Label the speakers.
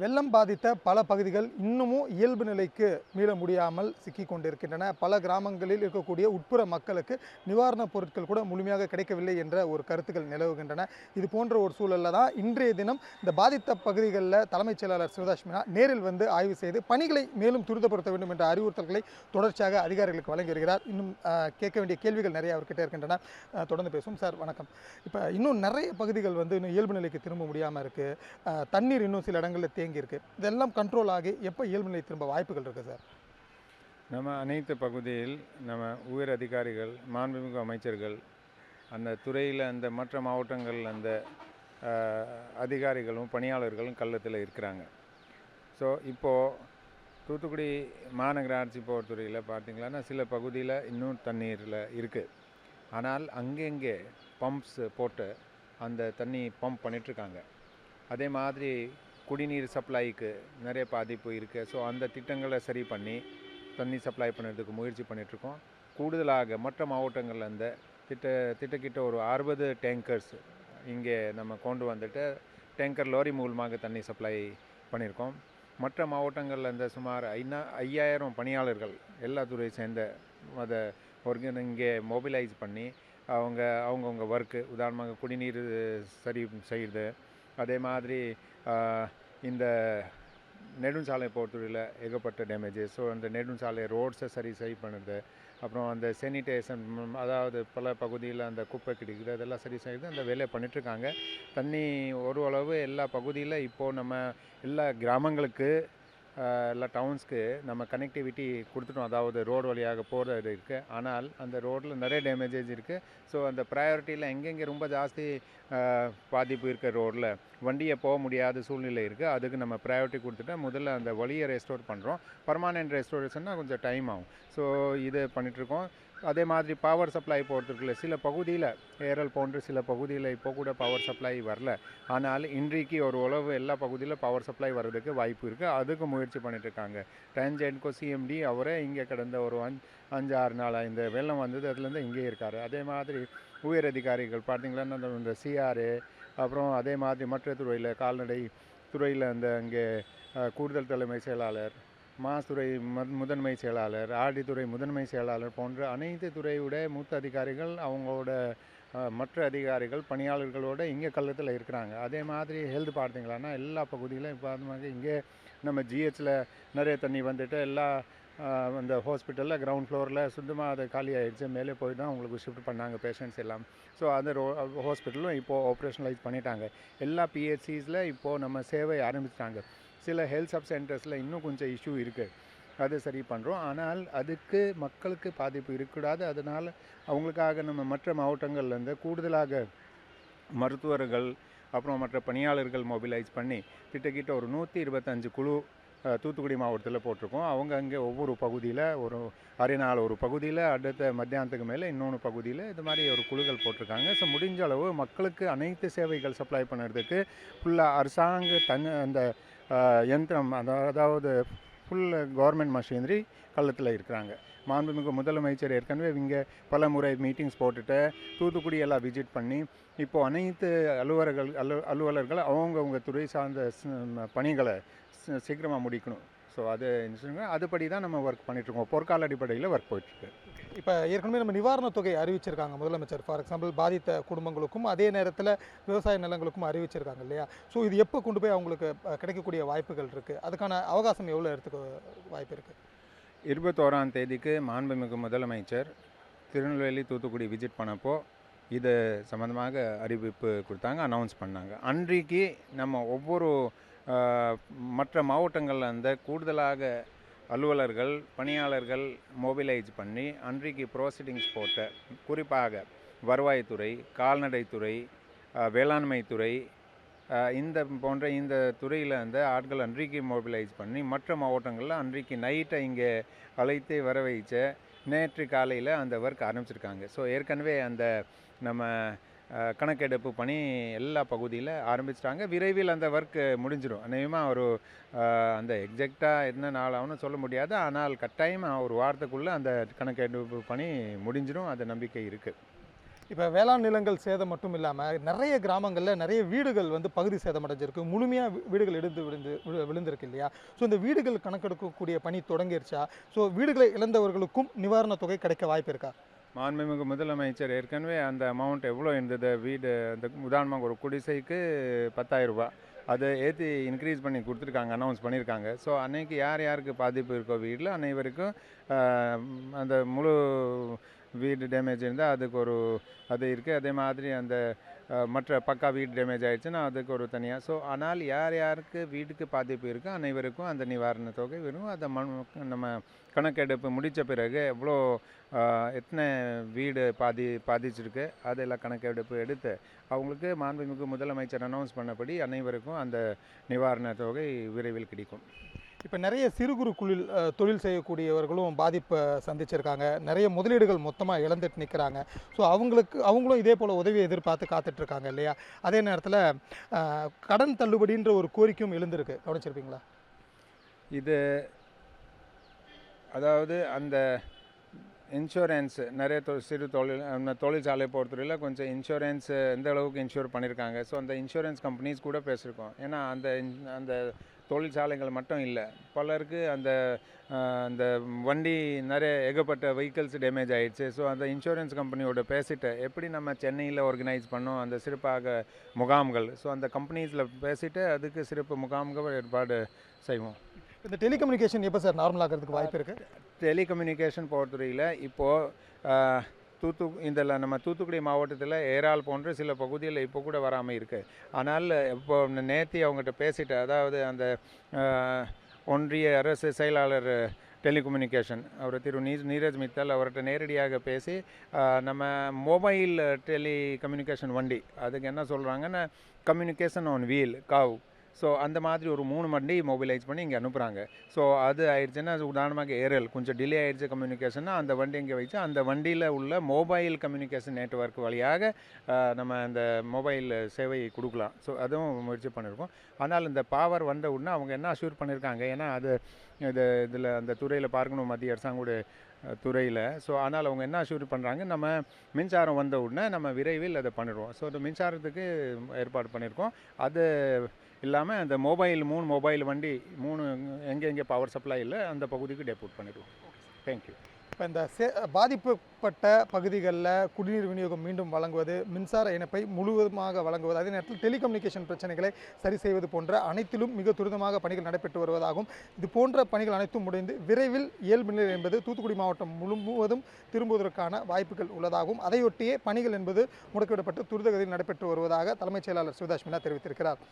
Speaker 1: வெள்ளம் பாதித்த பல பகுதிகள் இன்னமும் இயல்பு நிலைக்கு மீள முடியாமல் சிக்கி கொண்டிருக்கின்றன பல கிராமங்களில் இருக்கக்கூடிய உட்புற மக்களுக்கு நிவாரணப் பொருட்கள் கூட முழுமையாக கிடைக்கவில்லை என்ற ஒரு கருத்துக்கள் நிலவுகின்றன. இது போன்ற ஒரு சூழலில் தான் இன்றைய தினம் இந்த பாதித்த பகுதிகளில் தலைமைச் செயலாளர் சிவதாஸ் மீனா நேரில் வந்து ஆய்வு செய்து பணிகளை மேலும் துரிதப்படுத்த வேண்டும் என்ற அறிவுறுத்தல்களை தொடர்ச்சியாக அதிகாரிகளுக்கு வழங்கி வருகிறார். இன்னும் கேட்க வேண்டிய கேள்விகள் நிறைய அவர்கிட்ட இருக்கின்றன. தொடர்ந்து பேசுவோம் சார். வணக்கம். இப்போ இன்னும் நிறைய பகுதிகள் வந்து இன்னும் இயல்பு நிலைக்கு திரும்ப முடியாமல் இருக்குது தண்ணீர் இன்னும் சில இடங்களில் தேங்கி தேங்கியிருக்கு இதெல்லாம் கண்ட்ரோல் ஆகி எப்போ இயல்பு நிலை திரும்ப வாய்ப்புகள் இருக்குது சார்
Speaker 2: நம்ம அனைத்து பகுதியில் நம்ம உயர் அதிகாரிகள் மாண்புமிகு அமைச்சர்கள் அந்த துறையில் அந்த மற்ற மாவட்டங்கள் அந்த அதிகாரிகளும் பணியாளர்களும் கள்ளத்தில் இருக்கிறாங்க. ஸோ இப்போது தூத்துக்குடி மாநகராட்சி போர்த்துறையில் பார்த்திங்களான்னா சில பகுதியில் இன்னும் தண்ணீரில் இருக்குது ஆனால் அங்கெங்கே பம்ப்ஸ் போட்டு அந்த தண்ணி பம்ப் பண்ணிகிட்ருக்காங்க அதே மாதிரி குடிநீர் சப்ளைக்கு நிறைய பாதிப்பு இருக்குது ஸோ அந்த திட்டங்களை சரி பண்ணி தண்ணி சப்ளை பண்ணுறதுக்கு முயற்சி பண்ணிகிட்ருக்கோம் கூடுதலாக மற்ற மாவட்டங்களில் இந்த திட்ட திட்டக்கிட்ட ஒரு அறுபது டேங்கர்ஸ் இங்கே நம்ம கொண்டு வந்துட்டு டேங்கர் லாரி மூலமாக தண்ணி சப்ளை பண்ணியிருக்கோம். மற்ற மாவட்டங்களில் இந்த சுமார் ஐநா ஐயாயிரம் பணியாளர்கள் எல்லா துறையை சேர்ந்த அதை ஒரு இங்கே மொபிலைஸ் பண்ணி அவங்க அவங்கவுங்க ஒர்க்கு உதாரணமாக குடிநீர் சரி செய்கிறது அதே மாதிரி இந்த நெடுஞ்சாலை பொறுத்தவரையில் ஏகப்பட்ட டேமேஜஸ் ஸோ அந்த நெடுஞ்சாலை ரோட்ஸை சரி சரி பண்ணுறது அப்புறம் அந்த சானிடேஷன் அதாவது பல பகுதியில் அந்த குப்பை கிடைக்குது அதெல்லாம் சரி செய்யுது அந்த வேலையை பண்ணிகிட்ருக்காங்க தண்ணி ஒரு அளவு எல்லா பகுதியில் இப்போது நம்ம எல்லா கிராமங்களுக்கு எல்லா டவுன்ஸ்க்கு நம்ம கனெக்டிவிட்டி கொடுத்துட்டோம். அதாவது ரோடு வழியாக போகிறது இருக்குது ஆனால் அந்த ரோட்டில் நிறைய டேமேஜஸ் இருக்குது ஸோ அந்த ப்ரையாரிட்டியில் எங்கெங்கே ரொம்ப ஜாஸ்தி பாதிப்பு இருக்க ரோட்டில் வண்டியை போக முடியாத சூழ்நிலை இருக்குது அதுக்கு நம்ம ப்ரையாரிட்டி கொடுத்துட்டு முதல்ல அந்த வழியை ரெஸ்டோர் பண்ணுறோம் பர்மானெண்ட் ரெஸ்டோரேஷன்னா கொஞ்சம் டைம் ஆகும். ஸோ இது பண்ணிகிட்ருக்கோம் அதே மாதிரி பவர் சப்ளை போகிறதுக்குள்ள சில பகுதியில் ஏரல் போன்ற சில பகுதியில் இப்போ கூட பவர் சப்ளை வரல. ஆனால் இன்றைக்கு ஒரு உழவு எல்லா பகுதியில் பவர் சப்ளை வர்றதுக்கு வாய்ப்பு இருக்குது அதுக்கு முயற்சி பண்ணிட்டுருக்காங்க டான்ஜென்கோ சிஎம்டி அவரே இங்கே கடந்த ஒரு அஞ்சு அஞ்சு ஆறு நாளாக இந்த வெள்ளம் வந்தது. அதுலேருந்து இங்கே இருக்கார். அதே மாதிரி உயர் அதிகாரிகள் பார்த்தீங்கன்னா இந்த- இந்த சிஆர்ஏ அப்புறம் அதே மாதிரி மற்ற துறையில் கால்நடை துறையில் அந்த இங்கே கூடுதல் தலைமை செயலாளர் மாசுறை மு- முதன்மை செயலாளர் ஆடித்துறை முதன்மை செயலாளர் போன்ற அனைத்து துறையோட மூத்த அதிகாரிகள் அவங்களோட மற்ற அதிகாரிகள் பணியாளர்களோட இங்கே கள்ளத்தில் இருக்கிறாங்க. அதே மாதிரி ஹெல்த் பார்த்தீங்களான்னா எல்லா பகுதியிலும் இப்போ அது மாதிரி இங்கே நம்ம ஜிஹெச்சில் நிறைய தண்ணி வந்துட்டு எல்லா அந்த ஹாஸ்பிட்டலில் கிரவுண்ட் ஃப்ளோரில் சுத்தமாக அது காலி ஆகிடுச்சு மேலே போய் தான் உங்களுக்கு ஷிஃப்ட் பண்ணாங்க பேஷண்ட்ஸ் எல்லாம். ஸோ அந்த ரோ ஹாஸ்பிட்டலும் இப்போது ஆப்ரேஷனலைஸ் பண்ணிட்டாங்க. எல்லா பிஹெச்சிஸில் இப்போது நம்ம சேவை ஆரம்பிச்சிட்டாங்க. சில ஹெல்த் சப் சென்டர்ஸில் இன்னும் கொஞ்சம் இஷ்யூ இருக்குது அது சரி பண்ணுறோம் ஆனால் அதுக்கு மக்களுக்கு பாதிப்பு இருக்கக்கூடாது. அதனால் அவங்களுக்காக நம்ம மற்ற மாவட்டங்கள்லேருந்து கூடுதலாக மருத்துவர்கள் அப்புறம் மற்ற பணியாளர்கள் மொபிலைஸ் பண்ணி கிட்டக்கிட்ட ஒரு நூற்றி இருபத்தஞ்சு குழு தூத்துக்குடி மாவட்டத்தில் போட்டிருக்கோம். அவங்க அங்கே ஒவ்வொரு பகுதியில் ஒரு அரைநாள் ஒரு பகுதியில் அடுத்த மத்தியானத்துக்கு மேலே இன்னொன்று பகுதியில் இது மாதிரி ஒரு குழுக்கள் போட்டிருக்காங்க. ஸோ முடிஞ்ச அளவு மக்களுக்கு அனைத்து சேவைகள் சப்ளை பண்ணுறதுக்கு ஃபுல்லாக அரசாங்க தன் அந்த யந்திரம் அதாவது ஃபுல் கவர்மெண்ட் மஷினரி கள்ளத்தில் இருக்கிறாங்க. மாண்புமிகு முதலமைச்சர் ஏற்கனவே இங்கே பல முறை மீட்டிங்ஸ் போட்டுட்டு தூத்துக்குடி எல்லாம் விசிட் பண்ணி இப்போது அனைத்து அலுவலர்கள் அலு அலுவலர்கள் அவங்கவுங்க துறை சார்ந்த பணிகளை சீக்கிரமாக முடிக்கணும். ஸோ அது அதுபடி தான் நம்ம ஒர்க் பண்ணிகிட்ருக்கோம் பொற்கால அடிப்படையில் ஒர்க் போயிட்டுருக்கு.
Speaker 1: இப்போ ஏற்கனவே நம்ம நிவாரணத் தொகை அறிவிச்சிருக்காங்க முதலமைச்சர். ஃபார் எக்ஸாம்பிள் பாதித்த குடும்பங்களுக்கும் அதே நேரத்தில் விவசாய நிலங்களுக்கும் அறிவிச்சிருக்காங்க இல்லையா? ஸோ இது எப்போ கொண்டு போய் அவங்களுக்கு கிடைக்கக்கூடிய வாய்ப்புகள் இருக்குது அதுக்கான அவகாசம் எவ்வளோ எடுத்துக்க வாய்ப்பு இருக்குது
Speaker 2: இருபத்தோராம் தேதிக்கு மாண்புமிகு முதலமைச்சர் திருநெல்வேலி தூத்துக்குடி விசிட் பண்ணப்போ இது சம்மந்தமாக அறிவிப்பு கொடுத்தாங்க அனௌன்ஸ் பண்ணாங்க. அன்றைக்கு நம்ம ஒவ்வொரு மற்ற மாவட்டங்களில் இருந்த கூடுதலாக அலுவலர்கள் பணியாளர்கள் மொபிலைஸ் பண்ணி அன்றைக்கு ப்ரோசீடிங்ஸ் போட்ட குறிப்பாக வருவாய்த்துறை கால்நடைத்துறை வேளாண்மைத்துறை இந்த போன்ற இந்த துறையில் அந்த ஆட்கள் அன்றைக்கு மொபிலைஸ் பண்ணி மற்ற மாவட்டங்களில் அன்றைக்கு நைட்டை இங்கே அழைத்து வர வைச்ச நேற்று காலையில் அந்த ஒர்க் ஆரம்பிச்சிருக்காங்க. ஸோ ஏற்கனவே அந்த நம்ம கணக்கெடுப்பு பணி எல்லா பகுதியில் ஆரம்பிச்சிட்டாங்க. விரைவில் அந்த ஒர்க் முடிஞ்சிடும் அநேகமாக ஒரு அந்த எக்ஸாக்டாக என்ன நாள் ஆகும்னு சொல்ல முடியாது. ஆனால் கட்டாயமாக ஒரு வாரத்துக்குள்ளே அந்த கணக்கெடுப்பு பணி முடிஞ்சிடும் அந்த நம்பிக்கை இருக்குது
Speaker 1: இப்போ வேளாண் நிலங்கள் சேதம் மட்டும் இல்லாமல் நிறைய கிராமங்களில் நிறைய வீடுகள் வந்து பகுதி சேதம் அடைஞ்சிருக்கு. முழுமையாக வீடுகள் இடிந்து விழுந்து விழு- விழுந்திருக்கு இல்லையா? ஸோ இந்த வீடுகள் கணக்கெடுக்கக்கூடிய பணி தொடங்கிருச்சா? ஸோ வீடுகளை இழந்தவர்களுக்கும் நிவாரணத் தொகை கிடைக்க வாய்ப்பு இருக்கா?
Speaker 2: மாண்புமிகு முதலமைச்சர் ஏற்கனவே அந்த அமௌண்ட் எவ்வளோ இருந்தது? வீடு அந்த உதாரணமாக ஒரு குடிசைக்கு பத்தாயிரம் ரூபா அதை ஏற்றி இன்க்ரீஸ் பண்ணி கொடுத்துருக்காங்க அனௌன்ஸ் பண்ணியிருக்காங்க ஸோ அன்னைக்கு யார் யாருக்கு பாதிப்பு இருக்கோ வீட்டில் அனைவருக்கும் அந்த முழு வீடு டேமேஜ் இருந்தால் அதுக்கு ஒரு அது இருக்குது அதே மாதிரி அந்த மற்ற பக்கா வீடு டேமேஜ் ஆகிடுச்சுன்னா அதுக்கு ஒரு தனியாக ஸோ ஆனால் யார் யாருக்கு வீட்டுக்கு பாதிப்பு இருக்கோ அனைவருக்கும் அந்த நிவாரணத் தொகை வரும் அதை மண் நம்ம கணக்கெடுப்பு முடித்த பிறகு எவ்வளோ எத்தனை வீடு பாதி பாதிச்சிருக்கு அதெல்லாம் கணக்கெடுப்பு எடுத்து அவங்களுக்கு மாண்புமிகு முதலமைச்சர் அனௌன்ஸ் பண்ணபடி அனைவருக்கும் அந்த நிவாரணத் தொகை விரைவில் கிடைக்கும்.
Speaker 1: இப்போ நிறைய சிறு குறு குழில் தொழில் செய்யக்கூடியவர்களும் பாதிப்பை சந்திச்சிருக்காங்க. நிறைய முதலீடுகள் மொத்தமாக இழந்துட்டு நிற்கிறாங்க ஸோ அவங்களுக்கு அவங்களும் இதே போல் உதவியை எதிர்பார்த்து காத்துட்டு இருக்காங்க இல்லையா? அதே நேரத்தில் கடன் தள்ளுபடின்ற ஒரு கோரிக்கையும் எழுந்திருக்கு. கவனிச்சிருப்பீங்களா?
Speaker 2: இது அதாவது அந்த இன்சூரன்ஸ் நிறைய தொ- சிறு தொழில் அந்த தொழிற்சாலை பொறுத்தவரையில் கொஞ்சம் இன்சூரன்ஸ் எந்த அளவுக்கு இன்சூர் பண்ணியிருக்காங்க ஸோ அந்த இன்சூரன்ஸ் கம்பெனிஸ் கூட பேசியிருக்கோம் ஏன்னா அந்த இன்- அந்த தொழிற்சாலைகள் மட்டும் இல்லை பலருக்கு அந்த அந்த வண்டி நிறைய ஏகப்பட்ட வெஹிக்கிள்ஸ் டேமேஜ் ஆயிடுச்சு ஸோ அந்த இன்சூரன்ஸ் கம்பெனியோட பேசிட்டு எப்படி நம்ம சென்னையில் ஆர்கனைஸ் பண்ணோம் அந்த சிறப்பாக முகாம்கள் ஸோ அந்த கம்பெனிஸில் பேசிட்டு அதுக்கு சிறப்பு முகாம்கள் ஏற்பாடு செய்வோம்
Speaker 1: இந்த டெலிகம்யூனிகேஷன் எப்போ சார் நார்மல் ஆகிறதுக்கு வாய்ப்பு இருக்குது
Speaker 2: டெலிகம்யூனிகேஷன் பொறுத்தவரையில் இப்போது தூத்து இந்த நம்ம தூத்துக்குடி மாவட்டத்தில் ஏரால் போன்ற சில பகுதியில் இப்போ கூட வராமல் இருக்குது ஆனால் இப்போ நேத்தி அவங்ககிட்ட பேசிட்டு அதாவது அந்த ஒன்றிய அரசு செயலாளர் டெலிகம்யூனிகேஷன் அவர் திரு நீ நீரஜ் மித்தல் அவர்கிட்ட நேரடியாக பேசி நம்ம மொபைல் டெலிகம்யூனிகேஷன் வண்டி அதுக்கு என்ன சொல்கிறாங்கன்னா கம்யூனிகேஷன் ஆன் வீல் காவ். ஸோ அந்த மாதிரி ஒரு மூணு வண்டி மொபைலைஸ் பண்ணி இங்கே அனுப்புகிறாங்க ஸோ அது ஆயிடுச்சுன்னா அது உதாரணமாக ஏரல் கொஞ்சம் டிலே ஆயிடுச்சு கம்யூனிகேஷன்னா அந்த வண்டி இங்கே வச்சு அந்த வண்டியில் உள்ள மொபைல் கம்யூனிகேஷன் நெட்வொர்க் வழியாக நம்ம அந்த மொபைல் சேவையை கொடுக்கலாம். ஸோ அதுவும் முயற்சி பண்ணியிருக்கோம் ஆனால் இந்த பவர் வந்த உடனே அவங்க என்ன அஷ்யூர் பண்ணியிருக்காங்க ஏன்னா அது இது இதில் அந்த துறையில் பார்க்கணும் மத்திய அரசாங்கூட துறையில். ஸோ ஆனால் அவங்க என்ன அஷ்யூர் பண்ணுறாங்க நம்ம மின்சாரம் வந்த உடனே நம்ம விரைவில் அதை பண்ணிடுவோம். ஸோ அந்த மின்சாரத்துக்கு ஏற்பாடு பண்ணியிருக்கோம் அது இல்லாமல் அந்த மொபைல் மூணு மொபைல் வண்டி மூணு எங்கே எங்கே பவர் சப்ளை இல்லை அந்த பகுதிக்கு டெபுட் பண்ணிடுவோம். தேங்க்யூ
Speaker 1: இப்போ இந்த சே பாதிப்புப்பட்ட பகுதிகளில் குடிநீர் விநியோகம் மீண்டும் வழங்குவது மின்சார இணைப்பை முழுவதுமாக வழங்குவது அதே நேரத்தில் டெலிகம்யூனிகேஷன் பிரச்சனைகளை சரி செய்வது போன்ற அனைத்திலும் மிக துரிதமாக பணிகள் நடைபெற்று வருவதாகவும் இது போன்ற பணிகள் அனைத்தும் முடிந்து விரைவில் இயல்பு நிலை என்பது தூத்துக்குடி மாவட்டம் முழுவதும் திரும்புவதற்கான வாய்ப்புகள் உள்ளதாகவும் அதையொட்டியே பணிகள் என்பது முடக்கிவிடப்பட்டு துரிதகதியில் நடைபெற்று வருவதாக தலைமைச் செயலாளர் சிவதாஸ் மீனா தெரிவித்திருக்கிறார்.